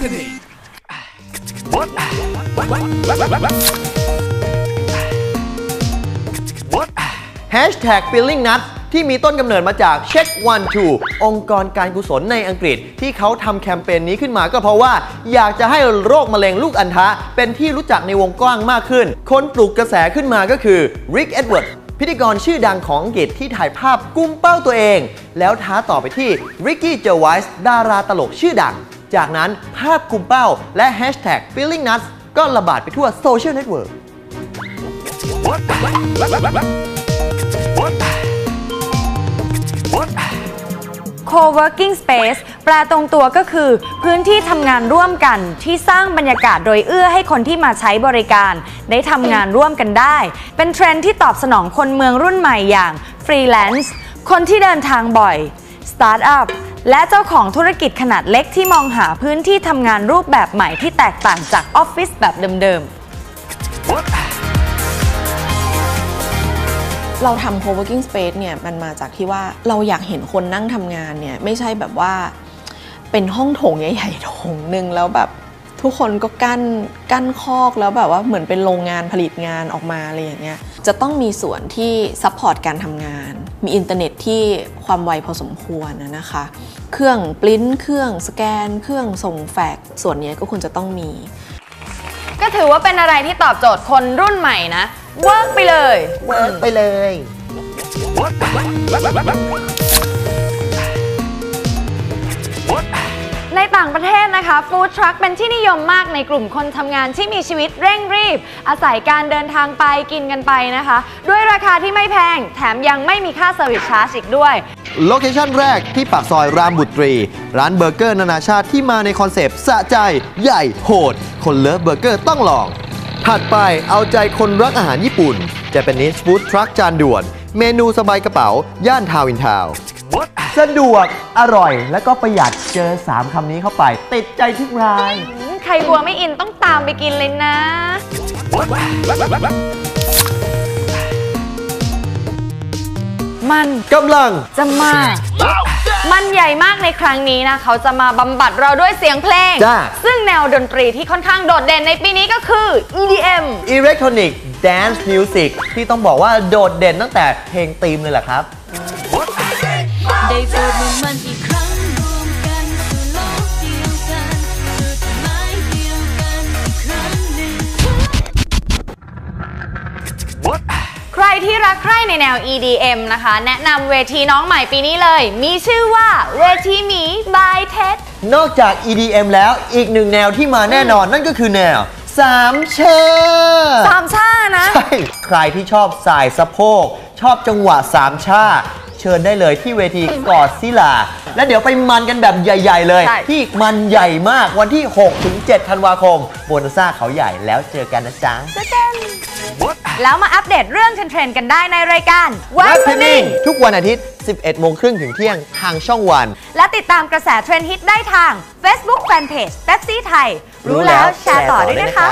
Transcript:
happening? Hashtag Feeling Nuts ที่มีต้นกำเนิดมาจาก Check One Two องค์กรการกุศลในอังกฤษ ที่เขาทำแคมเปญนี้ขึ้นมาก็เพราะว่า อยากจะให้โรคมะเร็งลูกอัณฑะเป็นที่รู้จักในวงกว้างมากขึ้น คนปลุกกระแสขึ้นมาก็คือ Rick Edwards พิธีกรชื่อดังของอังกฤษที่ถ่ายภาพกุมเป้าตัวเอง แล้วท้าต่อไปที่ Ricky Gervais ดาราตลกชื่อดัง จากนั้นภาพกลุ่มเป้าและ Hashtag Feeling Nuts ก็ระบาดไปทั่วโซเชียลเน็ตเวิร์ก Co-working space แปลตรงตัวก็คือ พื้นที่ทำงานร่วมกันที่สร้างบรรยากาศโดยเอื้อให้คนที่มาใช้บริการ ได้ทำงานร่วมกันได้ เป็นเทรนด์ที่ตอบสนองคนเมืองรุ่นใหม่อย่างฟรีแลนซ์คนที่เดินทางบ่อยสตาร์ทอัพ และเจ้าของธุรกิจขนาดเล็กที่มองหาพื้นที่ทำงานรูปแบบใหม่ที่แตกต่างจากออฟฟิศแบบเดิมๆ เราทำ co-working space เนี่ยมันมาจากที่ว่าเราอยากเห็นคนนั่งทำงานเนี่ยไม่ใช่แบบว่าเป็นห้องโถงใหญ่ๆโถงหนึ่งแล้วแบบทุกคนก็กั้นกั้นคอกแล้วแบบว่าเหมือนเป็นโรงงานผลิตงานออกมาอะไรอย่างเงี้ย จะต้องมีส่วนที่ซัพพอร์ตการทำงาน มีอินเทอร์เน็ตที่ความไวพอสมควรนะนะคะ เครื่องปริ้น เครื่องสแกน เครื่องส่งแฟกซ์ส่วนเนี้ยก็ควรจะต้องมี ก็ถือว่าเป็นอะไรที่ตอบโจทย์คนรุ่นใหม่นะเวิร์กไปเลยเวิร์กไปเลย ในต่างประเทศนะคะฟู้ดทรัคเป็นที่นิยมมากในกลุ่มคนทำงานที่มีชีวิตเร่งรีบ อาศัยการเดินทางไปกินกันไปนะคะ ด้วยราคาที่ไม่แพง แถมยังไม่มีค่าเซอร์วิสชาร์จอีกด้วยโลเคชั่นแรกที่ปากซอยรามบุตรี ร้านเบอร์เกอร์นานาชาติที่มาในคอนเซปต์สะใจ ใหญ่โหด คนเลิฟเบอร์เกอร์ต้องลอง ถัดไปเอาใจคนรักอาหารญี่ปุ่น จะเป็นนิสฟู้ดทรัคจานด่วน เมนูสบายกระเป๋า ย่านทาวน์อินทาวน์สะดวก อร่อย และก็ประหยัดเจอ 3 คำนี้เข้าไป ติดใจทุกราย ใครกลัวไม่อินต้องตามไปกินเลยนะ มันกำลังจะมา มันใหญ่มากในครั้งนี้นะ เขาจะมาบำบัดเราด้วยเสียงเพลง จ้า ซึ่งแนวดนตรีที่ค่อนข้างโดดเด่นในปีนี้ก็คือ EDM Electronic Dance Music ที่ต้องบอกว่าโดดเด่นตั้งแต่เพลงธีมเลยแหละครับ ได้โปรดมุ่งมั่นอีกครั้งรวมกันสู่โลกเดียวกันจุดหมายเดียวกันอีกครั้งหนึ่ง ใครที่รักใครในแนว EDM นะคะ แนะนำเวทีน้องใหม่ปีนี้เลย มีชื่อว่าเวทีหมี by TED นอกจาก EDM แล้วอีกหนึ่งแนวที่มาแน่นอนนั่นก็คือแนวสามเชอ สามชานะ ใช่ ใครที่ชอบสายสะโพก ชอบจังหวะสามชา เชิญได้เลยที่เวทีกอดซิลา และเดี๋ยวไปมันกันแบบใหญ่ ๆ เลย ใช่ ที่มันใหญ่มากวันที่ 6-7 ธันวาคมโบนัสซ่าเขาใหญ่แล้วเจอกันนะจ๊ะ แล้วมาอัปเดตเรื่องเทรนด์ๆกันได้ในรายการ What's Happening ทุกวันอาทิตย์ 11 โมงครึ่งถึงเที่ยงทางช่องวัน และติดตามกระแสเทรนด์ฮิตได้ทาง Facebook Fanpage เ e ปซี่ไทยรู้แล้วแชร์ต่อด้วยนะคะ